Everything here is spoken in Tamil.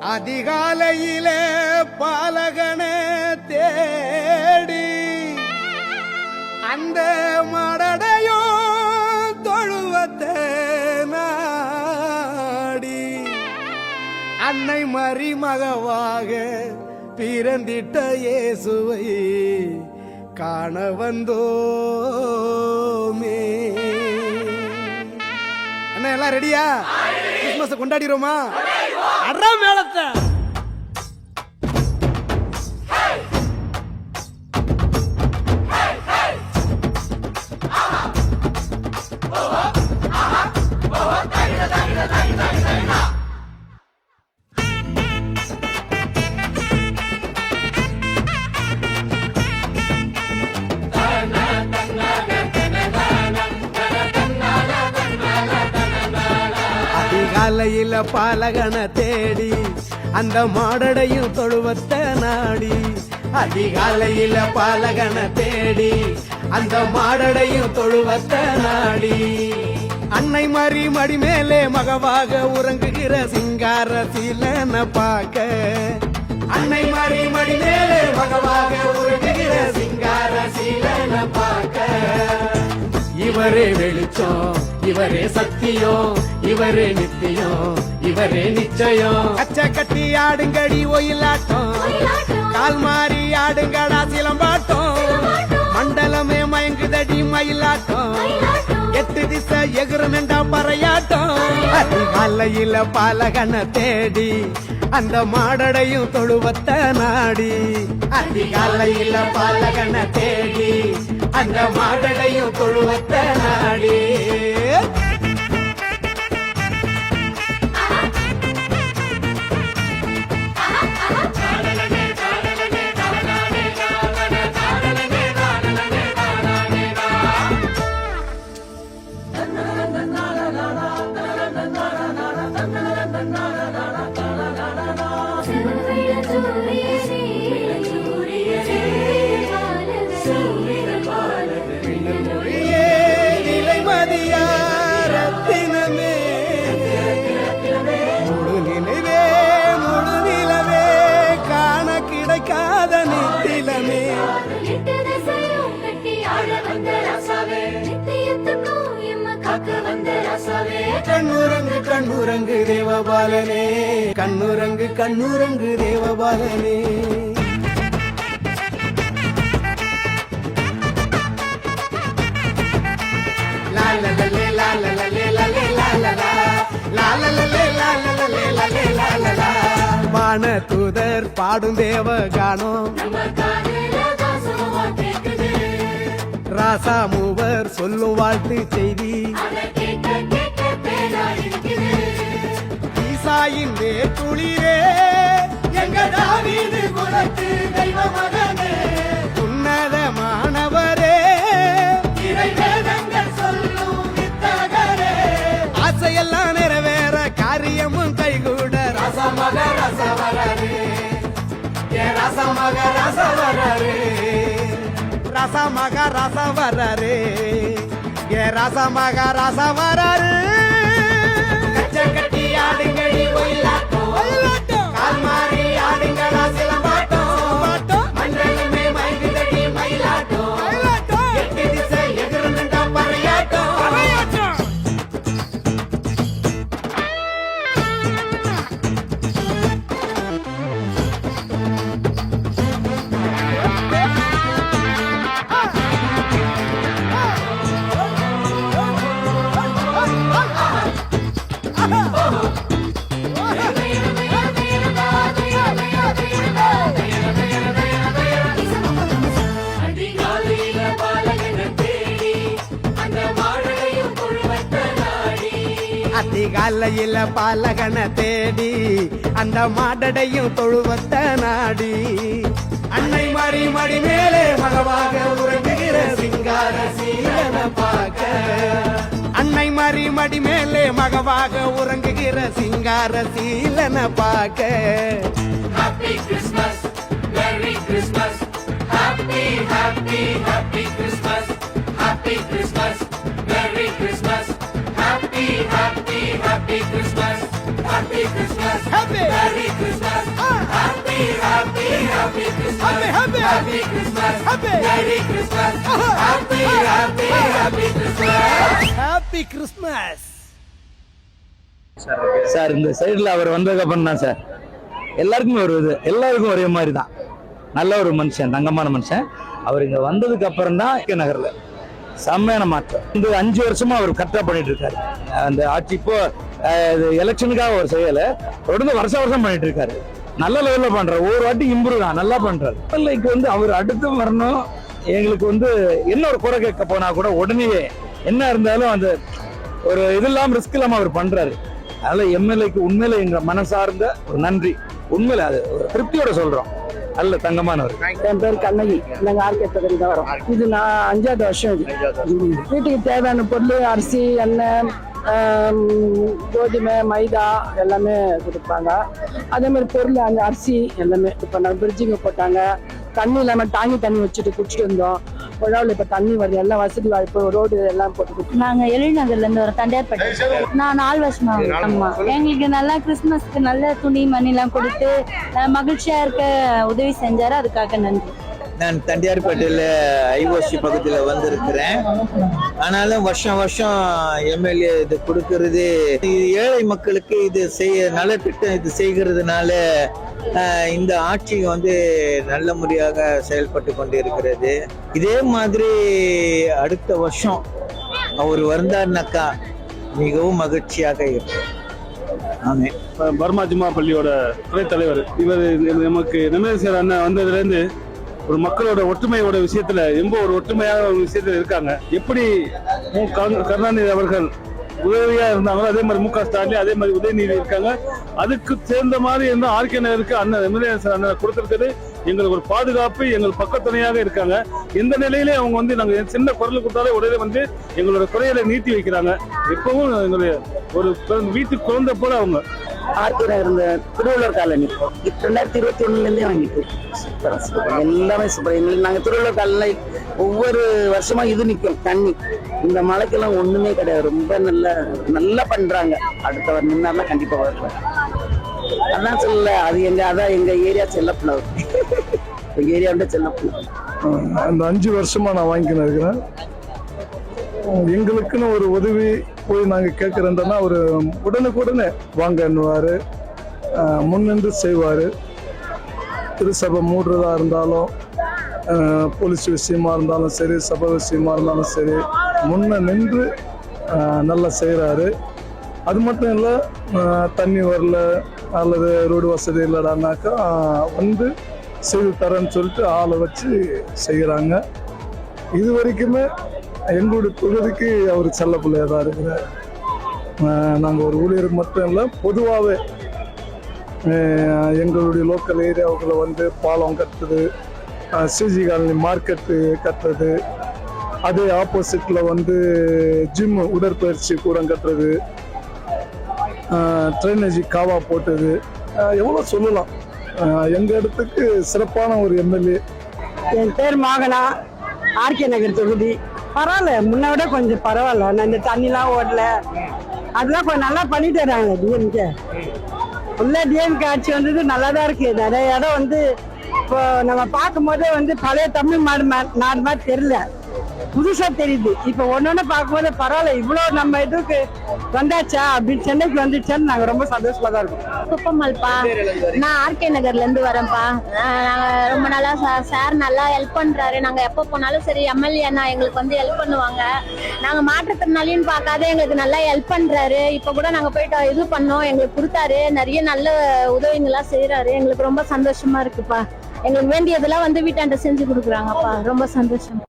அதிகாலையிலே பாலகன தேடி அந்த மடடையோ தொழுவத்தை நாடி அன்னை மறிமகவாக பிறந்திட்ட இயேசுவை காண வந்தோமே. என்ன எல்லாம் ரெடியா? கிறிஸ்மஸ் கொண்டாடிடுவோமா? அற மேளத்தை. காலையில பாலகன தேடி அந்த மாடடையும் தொழுவத்த நாடி அதிகாலையில பாலகன தேடி அந்த மாடடையும் தொழுவத்த நாடி. அன்னை மாறி மடி மேலே மகவாக உறங்குகிற சிங்கார சீலன பார்க்க. அன்னை மாறி மடி மேலே மகவாக உறங்குகிற சிங்கார சீலன பார்க்க. இவரே வெளிச்சம் இவரே சத்தியம் இவரே நித்தியம் இவரே நிச்சயம். கச்ச கட்டி ஆடுங்கடி ஒயிலாட்டம். கால் மாறி ஆடுங்கடா சிலம்பாட்டம். மண்டலமே மயங்குதடி மயிலாட்டம். எட்டு திசை எகுறமெண்டா பறையாட்டம். அதிகாலையில பாலகன தேடி அந்த மாடடையும் தொழுவத்த நாடி. அதிகாலையில பாலகன தேடி அந்த மாடடையும் தொழுவத்த நாடி ஏ நிலைமதியா ரத்தினமே முழு நினைவே முழு நிலவே காண கிடைக்காத நித்திலமே கண்ணுரங்கு கண்ணுரங்கு தேவபாலனே. கண்ணுரங்கு கண்ணுரங்கு தேவபாலனே. வான தூதர் பாடும் தேவ கானம் ராசா மூவர் சொல்லும் வாழ்த்து செய்தி. ஈசாயின் வேட்டுளிரே எங்க தாவீது குலத்து தெய்வ மகனே. ரசமக ரசவரரே ஏ ரசமக ரசவரரே ரசமக ரசவரரே ஏ ரசமக ரசவரரே கச்ச கட்டி ஆடுங்கடி ஒயிலாட்டம். கால் மாறி ஆடுங்கடா சிலம்பாட்டம் அதிகாலையில பாலகனை தேடி அந்த மாடடையும் தொழுவத்த நாடி. அன்னை மறி மடி மேலே மகவாக உறங்குகிற சிங்கார சீலன பார்க்க. அன்னை மறி மடி மேலே மகவாக உறங்குகிற சிங்கார சீலன பார்க்க. Happy Christmas Merry Christmas happy happy happy Christmas happy Christmas happy, happy, happy Christmas. Happy Christmas. Happy. Merry Christmas. Ah. Happy, happy, happy Christmas. Happy, happy. Happy Christmas. Happy. Merry Christmas. Ah. Happy, ah. happy, ah. happy Christmas. Happy Christmas. Sir இந்த சைடில் அவர் வந்ததுக்கப்புறம் தான் சார் எல்லாருக்குமே ஒரு இது எல்லாருக்கும் ஒரே மாதிரி தான் நல்ல ஒரு மனுஷன் தங்கமான மனுஷன் அவர் இங்கே வந்ததுக்கு அப்புறம் தான் நகரில் செம்மையான மாற்றம். இந்த அஞ்சு வருஷமா அவர் கரெக்டாக பண்ணிட்டு இருக்காரு. அந்த ஆட்சி இப்போ இது எலெக்ஷனுக்காக ஒரு செய்யல. தொடர்ந்து வருஷம் வருஷம் பண்ணிட்டு இருக்காரு. நல்ல லெவலில் பண்றாரு. ஒரு வாட்டி இம்ப்ரூவ் தான் நல்லா பண்றாரு. லைக் வந்து அவர் அடுத்து வரணும். எங்களுக்கு வந்து என்ன ஒரு குறை கேட்க போனா கூட உடனே என்ன இருந்தாலும் அந்த ஒரு இது இல்லாம ரிஸ்க் இல்லாம அவர் பண்றாரு. அதனால எம்எல்ஏக்கு உண்மையில எங்க மனசார்ந்த ஒரு நன்றி. உண்மையில அது ஒரு திருப்தியோட சொல்றோம். நல்ல தங்கமானவர். என் பேர் கண்ணகி. நாங்கள் ஆர்கே பகுதி தான் வரோம். இது நான் அஞ்சாவது வருஷம் இது. வீட்டுக்கு தேவையான பொருள் அரிசி எண்ணெய் கோதுமை மைதா எல்லாமே கொடுப்பாங்க. அதே மாதிரி பொருள் அந்த அரிசி எல்லாமே இப்போ நான் பிரிட்ஜிங்க போட்டாங்க. தண்ணி இல்லாமல் டாங்கி தண்ணி வச்சுட்டு குடிச்சிட்டு இருந்தோம் உழவுல இப்போ தண்ணி வருது எல்லாம் வசதி வாய்ப்பு ரோடு எல்லாம் போட்டு நாங்க எழில்நகர்ல இருந்து வரோம் தண்டையார்பேட்டை நான் நாலு வருஷமா. ஆமா. எங்களுக்கு நல்லா கிறிஸ்துமஸ்க்கு நல்ல துணி மணி எல்லாம் கொடுத்து அஹ், மகிழ்ச்சியா இருக்க உதவி செஞ்சாரு. அதுக்காக நன்றி. நான் தண்டியார்பேட்டையில் ஐஓசி பக்கத்தில் வந்திருக்கிறேன். ஆனாலும் வருஷம் வருஷம் எம்எல்ஏ இது கொடுக்கறது இது ஏழை மக்களுக்கு இது செய்ய நல்ல திட்டம் இது செய்கிறதுனால இந்த ஆட்சி வந்து நல்ல முறையாக செயல்பட்டு கொண்டிருக்கிறது. இதே மாதிரி அடுத்த வருஷம் அவர் வந்தார்னாக்கா மிகவும் மகிழ்ச்சியாக இருக்கும். ஆமே. பர்மா ஜும்மா பள்ளியோட துணைத் தலைவர் இவர் நமக்கு நிம்மதிசேர் அண்ணன் வந்ததுலேருந்து ஒரு மக்களோட ஒற்றுமையோட விஷயத்துல ரொம்ப ஒரு ஒற்றுமையாக ஒரு விஷயத்துல இருக்காங்க. எப்படி கருணாநிதி அவர்கள் உதவியா இருந்தாங்களோ அதே மாதிரி மு க ஸ்டாலின் அதே மாதிரி உதயநிதி இருக்காங்க. அதுக்கு சேர்ந்த மாதிரி இருந்தால் ஆர்கே நகருக்கு அண்ணன் எம்எல்ஏ அண்ணன் கொடுத்துருக்கிறது எங்களுக்கு ஒரு பாதுகாப்பு எங்களுக்கு பக்கத்துணையாக இருக்காங்க. இந்த நிலையிலே அவங்க வந்து நாங்கள் சின்ன குரல் கொடுத்தாலே உடனே வந்து எங்களோட குறைகளை நீட்டி வைக்கிறாங்க. எப்பவும் எங்களுடைய ஒரு வீட்டுக்கு குழந்தை போல அவங்க. ஆர்கே நகர் இந்த திருவள்ளுவர் காலனி ரெண்டாயிரத்தி இருபத்தி ஒண்ணுலேருந்தே வாங்கிட்டு சூப்பராக சூப்பர் எல்லாமே சூப்பர். எங்களுக்கு நாங்கள் திருவள்ளுவர் காலனி ஒவ்வொரு வருஷமா இது நிற்கும் தண்ணி. இந்த மழைக்கெல்லாம் ஒண்ணுமே கிடையாது. ரொம்ப நல்ல நல்லா பண்றாங்க. அடுத்தவர் நின்னார்னா கண்டிப்பாக வருவாங்க அதான் சொல்லல அது எங்கள் அதான் எங்க ஏரியா செல்லப்பிள்ளவர் எங்க ஏரியா விட செல்லப்பிள்ளை அந்த அஞ்சு வருஷமா நான் வாங்கிக்கின்னு இருக்கிறேன். எங்களுக்குன்னு ஒரு உதவி போய் நாங்கள் கேட்குறோன்றனா அவர் உடனுக்குடனே வாங்கன்னுவார். முன்னின்று செய்வார். திருச்சபை மூடுறதா இருந்தாலும் போலீஸ் விஷயமா இருந்தாலும் சரி சபை விஷயமா இருந்தாலும் சரி முன்ன நின்று நல்லா செய்கிறாரு அது மட்டும் இல்லை தண்ணி வரல அல்லது ரோடு வசதி இல்லைடானாக்கா வந்து செய்து தரேன்னு சொல்லிட்டு ஆளை வச்சு செய்கிறாங்க இது வரைக்குமே எங்களுடைய தொகுதிக்கு அவர் செல்ல பிள்ளையாக தான் இருக்கிறார் நாங்கள் ஒரு ஊழியர் மட்டும் இல்லை பொதுவாகவே எங்களுடைய லோக்கல் ஏரியாவுக்குள்ள வந்து பாலம் கட்டுறது சிஜி காலனி மார்க்கெட்டு கட்டுறது அதே ஆப்போசிட்டில் வந்து ஜிம் உடற்பயிற்சி கூடம் கட்டுறது ட்ரைனேஜி காவா போட்டது எவ்வளோ சொல்லலாம். எங்கள் இடத்துக்கு சிறப்பான ஒரு எம்எல்ஏ. என் பேர் மாகனா ஆர்கே நகர் தொகுதி. பரவாயில்ல முன்ன விட கொஞ்சம் பரவாயில்ல. நான் இந்த தண்ணிலாம் ஓடல. அதெல்லாம் கொஞ்சம் நல்லா பண்ணிட்டு வராங்க டிஎம்கே உள்ள டிஎம்கே ஆட்சி வந்தது நல்லா தான் இருக்கு. நிறைய இடம் வந்து இப்போ நம்ம பார்க்கும்போதே வந்து பழைய தமிழ் மாடு மா- நாடு மாதிரி தெரியல. புதுசா தெரியுது. இப்போ ஒன்னொன்னு பார்க்கும்போது பரவாயில்ல இவ்வளோ நம்ம இதுக்கு வந்தாச்சா? அப்படின்னு சென்னைக்கு வந்துச்சான்னு நாங்கள் ரொம்ப சந்தோஷமா தான் இருக்கோம். குப்பமல்பா நான் ஆர்கே நகர்ல இருந்து வரேன்ப்பா. நாங்க ரொம்ப நல்லா சா- சார் நல்லா ஹெல்ப் பண்றாரு. நாங்க எப்போ போனாலும் சரி எம்எல்ஏ அண்ணா எங்களுக்கு வந்து ஹெல்ப் பண்ணுவாங்க. நாங்க மாற்றுத்திறனாளின்னு பார்க்காத எங்களுக்கு நல்லா ஹெல்ப் பண்றாரு. இப்ப கூட நாங்க போயிட்டு இது பண்ணோம். எங்களுக்கு கொடுத்தாரு. நிறைய நல்ல உதவிங்கெல்லாம் செய்யறாரு எங்களுக்கு ரொம்ப சந்தோஷமா இருக்குப்பா. எங்களுக்கு வேண்டியதெல்லாம் வந்து வீட்டாண்ட செஞ்சு கொடுக்குறாங்கப்பா. ரொம்ப சந்தோஷம்.